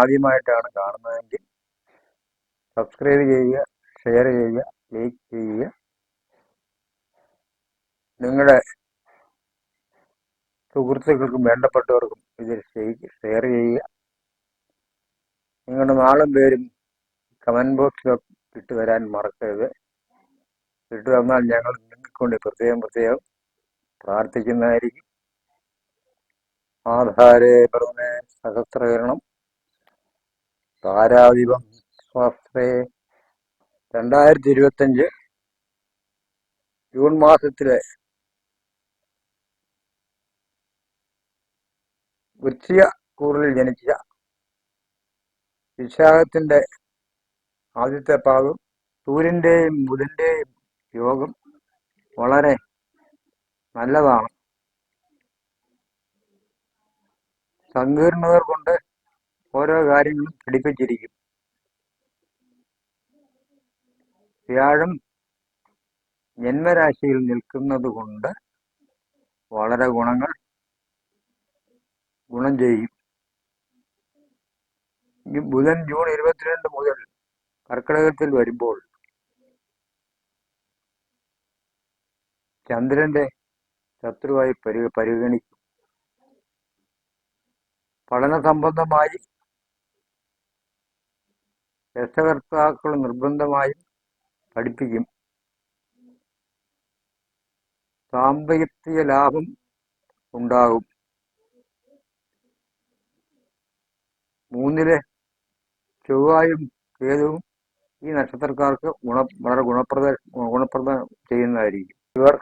ആദ്യമായിട്ടാണ് കാണുന്നതെങ്കിൽ സബ്സ്ക്രൈബ് ചെയ്യുക ഷെയർ ചെയ്യുക ലൈക്ക് ചെയ്യുക. നിങ്ങളുടെ സുഹൃത്തുക്കൾക്കും വേണ്ടപ്പെട്ടവർക്കും ഇത് ഷെയർ ചെയ്യുക. നിങ്ങളുടെ നാളും പേരും കമന്റ് ബോക്സിലൊക്കെ ഇട്ട് വരാൻ മറക്കരുത്. ഇട്ട് വന്നാൽ ഞങ്ങൾ നിങ്ങൾക്കൊണ്ട് പ്രത്യേകം പ്രത്യേകം പ്രാർത്ഥിക്കുന്നതായിരിക്കും. ആധാരേ പറഞ്ഞ സഹസ്രകരണം. താരാധിപം ശാസ്ത്രേ രണ്ടായിരത്തി ഇരുപത്തഞ്ച് ജൂൺ മാസത്തിലെ വൃശ്ചിക കൂറിൽ ജനിച്ച വിശാഖത്തിന്റെ ആദ്യത്തെ പാദം സൂര്യന്റെയും ബുധന്റെയും യോഗം വളരെ നല്ലതാണ്. സങ്കീർണതകൾ കൊണ്ട് ഓരോ കാര്യങ്ങളും പഠിപ്പിച്ചിരിക്കും. വ്യാഴം ജന്മരാശിയിൽ നിൽക്കുന്നത് കൊണ്ട് വളരെ ഗുണങ്ങൾ ഗുണം ചെയ്യും. ഈ ബുധൻ ജൂൺ ഇരുപത്തിരണ്ട് മുതൽ കർക്കിടകത്തിൽ വരുമ്പോൾ ചന്ദ്രന്റെ ശത്രുവായി പരി പരിഗണിക്കും. പഠന സംബന്ധമായി രക്ഷകർത്താക്കൾ നിർബന്ധമായും പഠിപ്പിക്കും. സാമ്പത്തിക ലാഭം ഉണ്ടാകും. മൂന്നിലെ ചൊവ്വായും കേതുവും ഈ നക്ഷത്രക്കാർക്ക് ഗുണ വളരെ ഗുണപ്രദ ഗുണപ്രദ ചെയ്യുന്നതായിരിക്കും. ഇവർ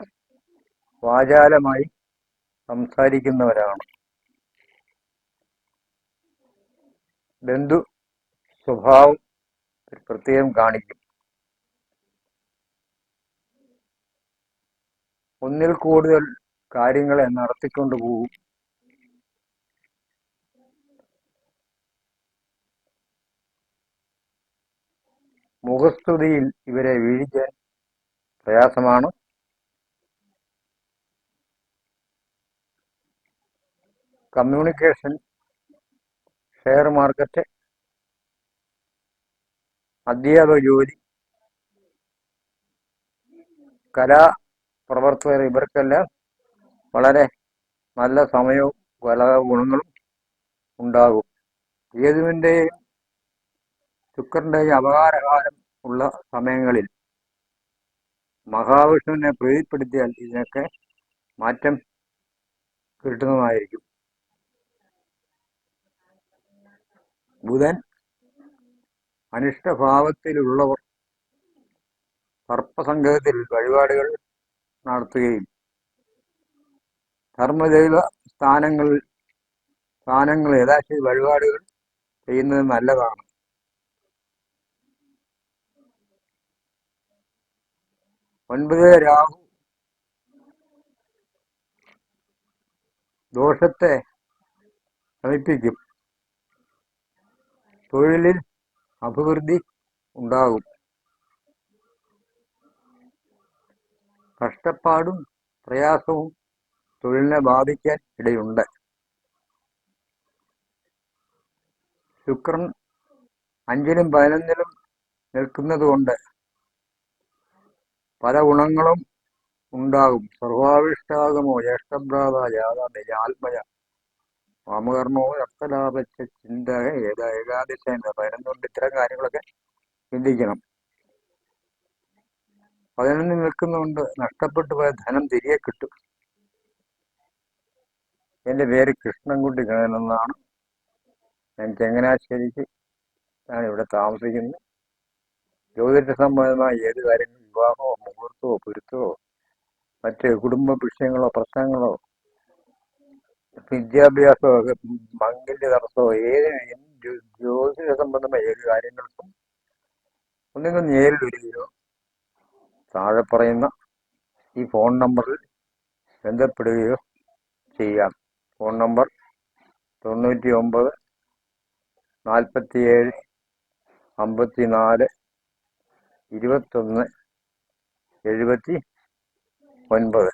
വാചാലമായി സംസാരിക്കുന്നവരാണ്. ബന്ധു സ്വഭാവം പ്രത്യേകം കാണിക്കും. ഒന്നിൽ കൂടുതൽ കാര്യങ്ങളെ നടത്തിക്കൊണ്ടു പോകും മുഖസ്തുതിയിൽ ഇവരെ വീഴിക്കാൻ പ്രയാസമാണ്. കമ്മ്യൂണിക്കേഷൻ ഷെയർ മാർക്കറ്റ് അധ്യാപക ജോലി? കലാ പ്രവർത്തകർ ഇവർക്കെല്ലാം വളരെ നല്ല സമയവും പല ഗുണങ്ങളും ഉണ്ടാകും. ഏതുവിന്റെയും ശുക്രന്റെയും അപകാരകാലം ഉള്ള സമയങ്ങളിൽ മഹാവിഷ്ണുവിനെ പ്രീതിപ്പെടുത്തിയാൽ ഇതിനൊക്കെ മാറ്റം കിട്ടുന്നതായിരിക്കും. ബുധൻ അനിഷ്ടഭാവത്തിലുള്ളവർ സർപ്പസംഗത്തിൽ വഴിപാടുകൾ നടത്തുകയും ധർമ്മദൈവ സ്ഥാനങ്ങളിൽ സ്ഥാനങ്ങൾ യഥാശി വഴിപാടുകൾ ചെയ്യുന്നത് നല്ലതാണ്. ഒൻപത് രാഹു. ദോഷത്തെ ശമിപ്പിക്കും. തൊഴിലിൽ അഭിവൃദ്ധി ഉണ്ടാകും. കഷ്ടപ്പാടും പ്രയാസവും തൊഴിലിനെ ബാധിക്കാൻ ഇടയുണ്ട്. ശുക്രൻ അഞ്ചിലും പതിനൊന്നിലും നിൽക്കുന്നത് കൊണ്ട് പല ഗുണങ്ങളും ഉണ്ടാകും. സർവാവിഷ്ടാകമോ ജ്യേഷ്ഠഭ്രാത ജാത നിജാത്മജ വാമകർമ്മോ അർത്ഥലാഭിച്ച ചിന്ത ഏക ഏകാദശ എന്ന പതിനൊന്നുകൊണ്ട് ഇത്തരം കാര്യങ്ങളൊക്കെ ചിന്തിക്കണം. പതിനൊന്ന് നിൽക്കുന്നതുകൊണ്ട് നഷ്ടപ്പെട്ടു പോയ ധനം തിരികെ കിട്ടും. എന്റെ പേര് കൃഷ്ണൻകുട്ടി ഗണൻ എന്നാണ് ഞാൻ ചങ്ങനാശ്ശേരിക്ക് ഞാൻ ഇവിടെ താമസിക്കുന്നു ജ്യോതിഷ സംബന്ധമായ ഏത് കാര്യങ്ങളും വിവാഹമോ മുഹൂർത്തമോ പൊരുത്തമോ മറ്റ് കുടുംബ വിഷയങ്ങളോ പ്രശ്നങ്ങളോ വിദ്യാഭ്യാസമോ മംഗല്യ തടസ്സമോ ഏത് എന്ത് ജ്യോതിഷ സംബന്ധമായ ഏത് കാര്യങ്ങൾക്കും ഒന്നിനും നേരിടുകയോ താഴെ പറയുന്ന ഈ ഫോൺ നമ്പറിൽ ബന്ധപ്പെടുകയോ ചെയ്യാം. ഫോൺ നമ്പർ തൊണ്ണൂറ്റി ഒമ്പത് നാൽപ്പത്തിയേഴ് അമ്പത്തി നാല് ഇരുപത്തൊന്ന് എഴുപത്തി ഒൻപത്.